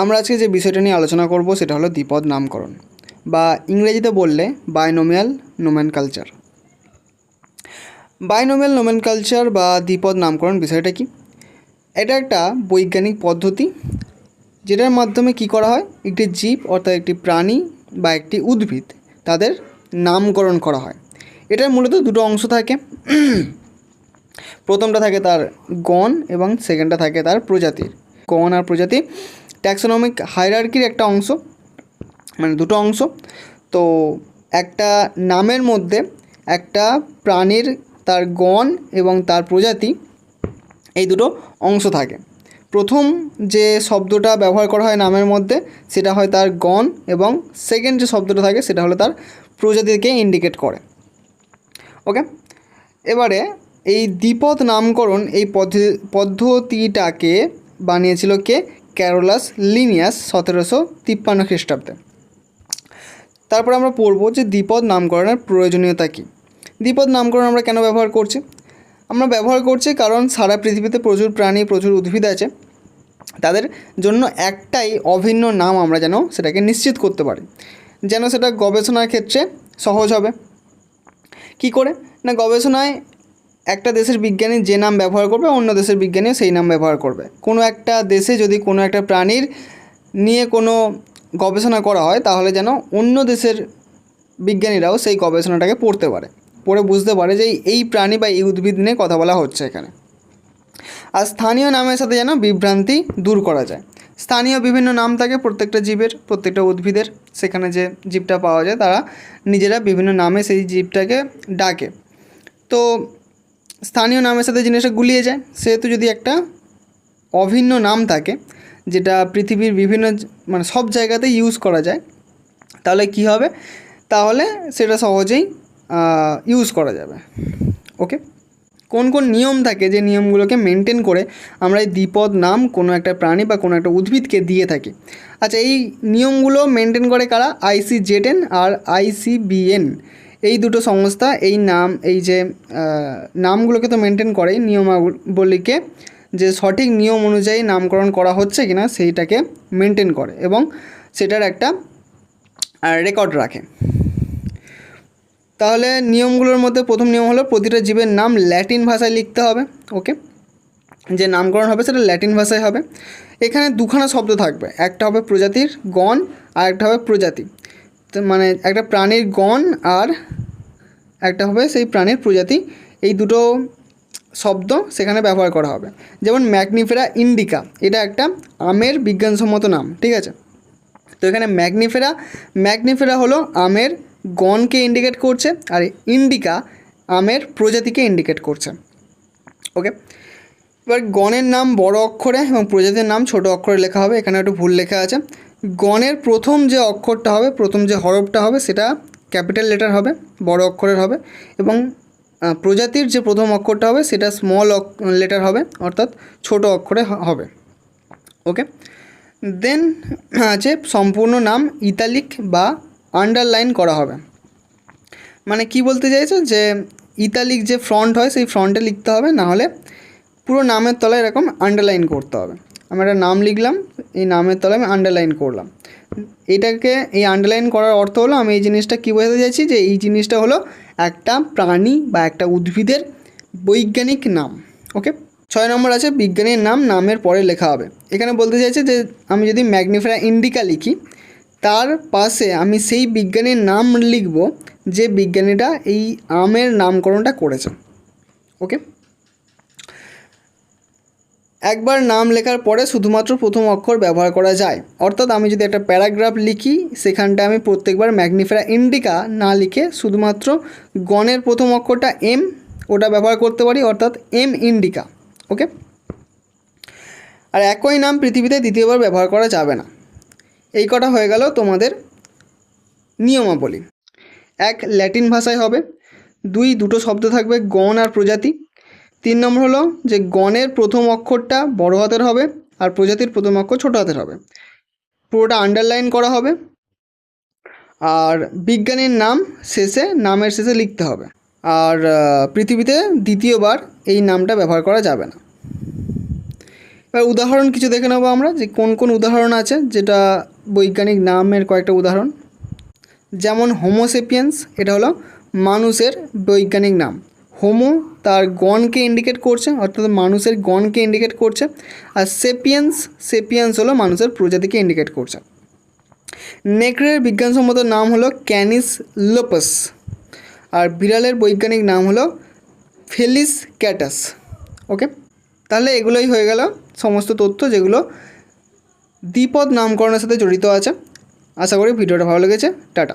আমরা আজকে যে বিষয়টা নিয়ে আলোচনা করব সেটা হলো দ্বিপদ নামকরণ বা ইংরেজিতে বললে binomial binomial nomenclature দ্বিপদ নামকরণ বিষয়টা কি? এটা একটা বৈজ্ঞানিক পদ্ধতি যেটার মাধ্যমে কি করা হয়? একটি জীব অর্থাৎ একটি প্রাণী বা একটি উদ্ভিদ তাদের নামকরণ করা হয়। এটার মূলত দুটো অংশ থাকে। প্রথমটা থাকে তার গণ এবং সেকেন্ডটা থাকে তার প্রজাতির। গণ আর প্রজাতি ট্যাক্সোনমিক হায়ারার্কির একটা অংশ মানে দুটো অংশ। তো একটা নামের মধ্যে একটা প্রাণীর তার গণ এবং তার প্রজাতি এই দুটো অংশ থাকে। প্রথম যে শব্দটা ব্যবহার করা হয় নামের মধ্যে, সেটা হয় তার গণ এবং সেকেন্ড যে শব্দটা থাকে, সেটা হলো তার প্রজাতিকে ইন্ডিকেট করে। ওকে এবারে এই দ্বিপদ নামকরণ এই পদ্ধতি পদ্ধতিটাকে বানিয়েছিল কে? ক্যারোলাস লিনিয়াস সতেরোশো তিপ্পান্ন খ্রিস্টাব্দে। তারপর আমরা পড়ব যে দ্বিপদ নামকরণের প্রয়োজনীয়তা কী। দ্বিপদ নামকরণ আমরা কেন ব্যবহার করছি? আমরা ব্যবহার করছি কারণ সারা পৃথিবীতে প্রচুর প্রাণী, প্রচুর উদ্ভিদ আছে। তাদের জন্য একটাই অভিন্ন নাম আমরা যেন সেটাকে নিশ্চিত করতে পারি। যেন সেটা গবেষণার ক্ষেত্রে সহজ হবে। কি করে? না গবেষণায় একটা দেশের বিজ্ঞানী যে নাম ব্যবহার করবে, অন্য দেশের বিজ্ঞানীও সেই নাম ব্যবহার করবে। কোনো একটা দেশে যদি কোনো একটা প্রাণীর নিয়ে কোনো গবেষণা করা হয়, তাহলে যেন অন্য দেশের বিজ্ঞানীরাও সেই গবেষণাটাকে পড়তে পারে। পড়ে বুঝতে পারে যে এই প্রাণী বা এই উদ্ভিদ নিয়ে কথা বলা হচ্ছে এখানে। আর স্থানীয় নামের সাথে যেন বিভ্রান্তি দূর করা যায়। স্থানীয় বিভিন্ন নাম থাকে প্রত্যেকটা জীবের, প্রত্যেকটা উদ্ভিদের। সেখানে যে জীবটা পাওয়া যায়, তারা নিজেরা বিভিন্ন নামে সেই জীবটাকে ডাকে। তো স্থানীয় নামের সাথে জিনিসটা গুলিয়ে যায়। সেহেতু যদি একটা অভিন্ন নাম থাকে, যেটা পৃথিবীর বিভিন্ন মানে সব জায়গাতে ইউজ করা যায়, তাহলে কি হবে? তাহলে সেটা সহজেই ইউজ করা যাবে। ওকে কোন কোন নিয়ম থাকে যে নিয়মগুলোকে মেনটেন করে আমরা এই দ্বিপদ নাম কোনো একটা প্রাণী বা কোনো একটা উদ্ভিদকে দিয়ে থাকি? আচ্ছা এই নিয়মগুলো মেনটেন করে কারা? আইসি আইসিজেডএন আর আইসিবিএন এই দুটো সংস্থা, এই নাম, এই যে নামগুলোকে তো মেনটেন করে নিয়মাবলীকে, যে সঠিক নিয়ম অনুযায়ী নামকরণ করা হচ্ছে কিনা সেইটাকে মেনটেন করে এবং সেটার একটা রেকর্ড রাখে। তাহলে নিয়মগুলোর মধ্যে প্রথম নিয়ম হলো প্রতিটা জীবের নাম ল্যাটিন ভাষায় লিখতে হবে ওকে যে নামকরণ হবে সেটা ল্যাটিন ভাষায় হবে। এখানে দুখানা শব্দ থাকবে, একটা হবে প্রজাতির গণ আর একটা হবে প্রজাতি। মানে একটা প্রাণীর গণ আর একটা হবে সেই প্রাণীর প্রজাতি। এই দুটো শব্দ সেখানে ব্যবহার করা হবে। যেমন ম্যাগনিফেরা ইন্ডিকা, এটা একটা আমের বিজ্ঞানসম্মত নাম, ঠিক আছে? তো এখানে ম্যাগনিফেরা ম্যাগনিফেরা হলো আমের গণকে ইন্ডিকেট করছে আর ইন্ডিকা আমের প্রজাতিকে ইন্ডিকেট করছে। ওকে? এবার গণের নাম বড় অক্ষরে এবং প্রজাতির নাম ছোট অক্ষরে লেখা হবে, এখানে একটু ভুল লেখা আছে। গণের প্রথম যে অক্ষরটা হবে, প্রথম যে হরফটা হবে, সেটা ক্যাপিটাল লেটার হবে, বড় অক্ষরের হবে এবং প্রজাতির যে প্রথম অক্ষরটা হবে, সেটা স্মল লেটার হবে, অর্থাৎ ছোট অক্ষরে হবে। ওকে দেন আছে সম্পূর্ণ নাম ইতালিক বা আন্ডারলাইন করা হবে। মানে কি বলতে চাইছো? যে ইতালিক যে ফ্রন্ট হয়, সেই ফ্রন্টে লিখতে হবে না হলে পুরো নামের তলায় এরকম আন্ডারলাইন করতে হবে। আমি একটা নাম লিখলাম, এই নামের তলায় আমি আন্ডারলাইন করলাম। এটাকে, এই আন্ডারলাইন করার অর্থ হলো আমি এই জিনিসটা কী বোঝাতে চাইছি যে এই জিনিসটা হলো একটা প্রাণী বা একটা উদ্ভিদের বৈজ্ঞানিক নাম ওকে ছয় নম্বর আছে বিজ্ঞানীর নাম, নামের পরে লেখা হবে। এখানে বলতে চাইছে যে আমি যদি ম্যাগনিফেরা ইন্ডিকা লিখি, তার পাশে আমি সেই বিজ্ঞানীর নাম লিখব যে বিজ্ঞানীটা এই আমের নামকরণটা করেছে ওকে একবার নাম লেখার পরে শুধুমাত্র প্রথম অক্ষর ব্যবহার করা যায়। অর্থাৎ আমি যদি একটা প্যারাগ্রাফ লিখি সেখানটা আমি প্রত্যেকবার ম্যাগনিফেরা ইন্ডিকা না লিখে শুধুমাত্র গণের প্রথম অক্ষরটা এম, ওটা ব্যবহার করতে পারি, অর্থাৎ এম ইন্ডিকা, ওকে? আর একই নাম পৃথিবীতে দ্বিতীয়বার ব্যবহার করা যাবে না। এই কটা হয়ে গেল তোমাদের নিয়মাবলী। এক, ল্যাটিন ভাষায় হবে। দুই, দুটো শব্দ থাকবে গণ আর প্রজাতি। তিন নম্বর হলো যে গণের প্রথম অক্ষরটা বড় হাতের হবে আর প্রজাতির প্রথম অক্ষর ছোট হাতের হবে। পুরোটা আন্ডারলাইন করা হবে। আর বিজ্ঞানীর নাম শেষে, নামের শেষে লিখতে হবে। আর পৃথিবীতে দ্বিতীয়বার এই নামটা ব্যবহার করা যাবে না। এবার উদাহরণ কিছু দেখে নেব আমরা যে কোন কোন উদাহরণ আছে যেটা বৈজ্ঞানিক নামের কয়েকটা উদাহরণ। যেমন হোমোসেপিয়েন্স এটা হলো মানুষের বৈজ্ঞানিক নাম। হোমো তার গণকে ইন্ডিকেট করছে, অর্থাৎ মানুষের গণকে ইন্ডিকেট করছে, আর সেপিয়েন্স সেপিয়েন্স হলো মানুষের প্রজাতিকে ইন্ডিকেট করছে। নেকড়ের বিজ্ঞানসম্মত নাম হলো ক্যানিস লোপাস আর বিড়ালের বৈজ্ঞানিক নাম হলো ফেলিস ক্যাটাস ওকে তাহলে এগুলোই হয়ে গেল সমস্ত তথ্য যেগুলো দ্বিপদ নামকরণের সাথে জড়িত আছে। আশা করি ভিডিওটা ভালো লেগেছে, টাটা।